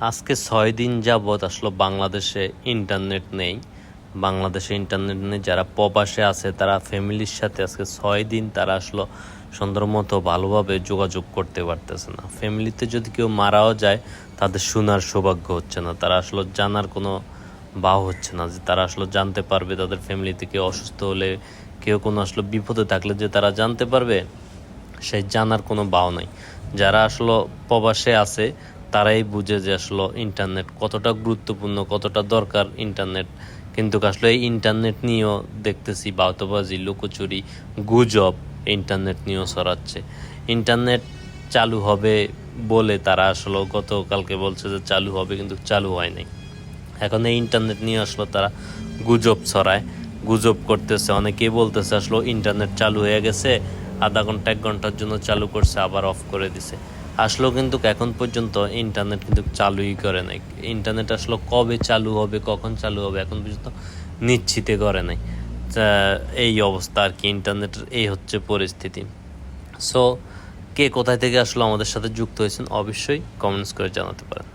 আজকে ছয় দিন যাবৎ আসলো বাংলাদেশে ইন্টারনেট নেই। বাংলাদেশে ইন্টারনেট নেই, যারা প্রবাসে আছে তারা ফ্যামিলির সাথে আজকে ছয় দিন তারা আসলো সুন্দর মতো ভালোভাবে যোগাযোগ করতে পারতেছে না। ফ্যামিলিতে যদি কেউ মারাও যায়, তাদের শোনার সৌভাগ্য হচ্ছে না। তারা আসলে জানার কোনো বাও হচ্ছে না যে তারা আসলে জানতে পারবে তাদের ফ্যামিলিতে কেউ অসুস্থ হলে, কেউ কোনো আসলে বিপদে থাকলে যে তারা জানতে পারবে, সেই জানার কোনো বাও নাই। যারা আসলে প্রবাসে আছে তারাই বুঝে যে আসলে ইন্টারনেট কতটা গুরুত্বপূর্ণ, কতটা দরকার ইন্টারনেট কিন্তু আসলে এই ইন্টারনেট নিয়েও দেখতেছি বাউতবাজি লুকোচুরি, গুজব ইন্টারনেট নিয়েও ছড়াচ্ছে। ইন্টারনেট চালু হবে বলে তারা আসলে গতকালকে বলছে যে চালু হবে কিন্তু চালু হয় নাই। এখন এই ইন্টারনেট নিয়ে আসলো তারা গুজব ছড়ায়, গুজব করতেছে। অনেকেই বলতেছে আসলো ইন্টারনেট চালু হয়ে গেছে, আধা ঘণ্টা, এক ঘণ্টার জন্য চালু করছে, আবার অফ করে দিছে। আসলো কিন্তু এখন পর্যন্ত ইন্টারনেট কিন্তু চালুই করে নাই। ইন্টারনেট আসলে কবে চালু হবে, কখন চালু হবে এখন পর্যন্ত নিশ্চিতে করে নাই। এই অবস্থা আর কি ইন্টারনেটের এই হচ্ছে পরিস্থিতি। সো কে কোথায় থেকে আসলো আমাদের সাথে যুক্ত হয়েছেন অবশ্যই কমেন্টস করে জানাতে পারেন।